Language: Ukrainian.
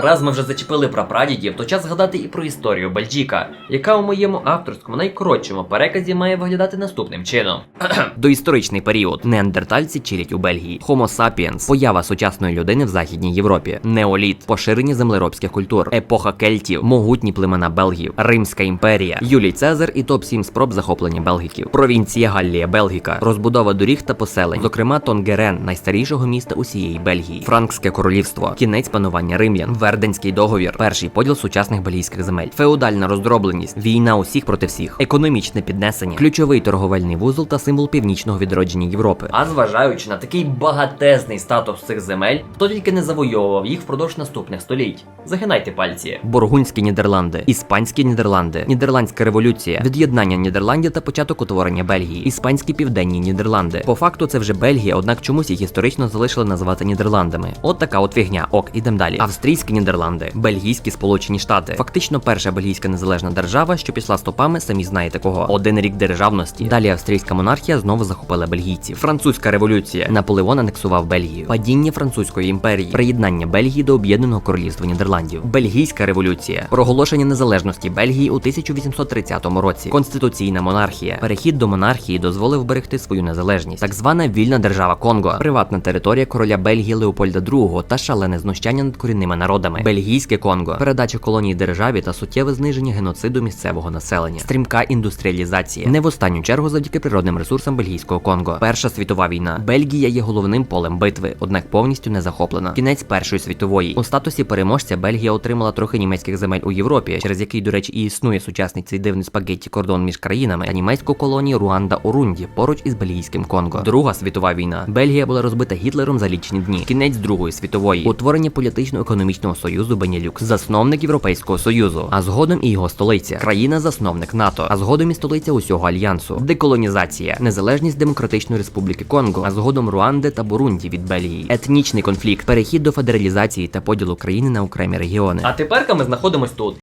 Раз ми вже зачепили про прадідів, то час згадати і про історію Бельджіка, яка у моєму авторському найкоротшому переказі має виглядати наступним чином. Доісторичний період. Неандертальці чилять у Бельгії. Homo sapiens – поява сучасної людини в Західній Європі. Неоліт, поширення землеробських культур, епоха кельтів, могутні племена Белгів, Римська імперія, Юлій Цезар і топ 7 спроб захоплення белгіків. Провінція Галлія Белгіка, розбудова доріг та поселень, зокрема Тонгерен, найстарішого міста усієї Бельгії, Франкське королівство, кінець панування римлян, Верденський договір, перший поділ сучасних бельгійських земель, феодальна роздробленість, війна усіх проти всіх, економічне піднесення, ключовий торговельний вузол та символ північного відродження Європи. А зважаючи на такий багатезний статус цих земель, хто тільки не завойовував їх впродовж наступних століть. Загинайте пальці. Бургунські Нідерланди, Іспанські Нідерланди, Нідерландська революція, від'єднання Нідерландів та початок утворення Бельгії, Іспанські південні Нідерланди. По факту це вже Бельгія, однак чомусь їх історично залишили називати Нідерландами. От така от фігня. Ок, ідем далі. Австрійські Нідерланди, Бельгійські Сполучені Штати. Фактично перша бельгійська незалежна держава, що пішла стопами, самі знаєте кого. Один рік державності. Далі австрійська монархія знову захопила бельгійців. Французька революція. Наполеон анексував Бельгію. Падіння французької імперії. Приєднання Бельгії до об'єднаного королівства Нідерландів. Бельгійська революція. Проголошення незалежності Бельгії у 1830 році. Конституційна монархія. Перехід до монархії дозволив берегти свою незалежність. Так звана вільна держава Конго. Приватна територія короля Бельгії Леопольда II та шалене знущання над корінними народами. Бельгійське Конго. Передача колоній державі та суттєве зниження геноциду місцевого населення. Стрімка індустріалізація. Не в останню чергу завдяки природним ресурсам бельгійського Конго. Перша світова війна. Бельгія є головним полем битви, однак повністю не захоплена. Кінець Першої світової. У статусі переможця Бельгія отримала трохи німецьких земель у Європі, через який, до речі, і існує сучасний цей дивний спагетті кордон між країнами та німецьку колонію Руанда Урунді поруч із бельгійським Конго. Друга світова війна. Бельгія була розбита Гітлером за лічені дні. Кінець Другої світової. Утворення політично-економічного союзу Бенілюкс, засновник Європейського союзу, а згодом і його столиця. Країна-засновник НАТО, а згодом і столиця усього альянсу. Деколонізація, незалежність Демократичної Республіки Конго, а згодом Руанди та Бурунді від Бельгії. Етнічний конфлікт, перехід до федералізації та поділу країни на окремі регіони. А тепер ми знаходимось тут.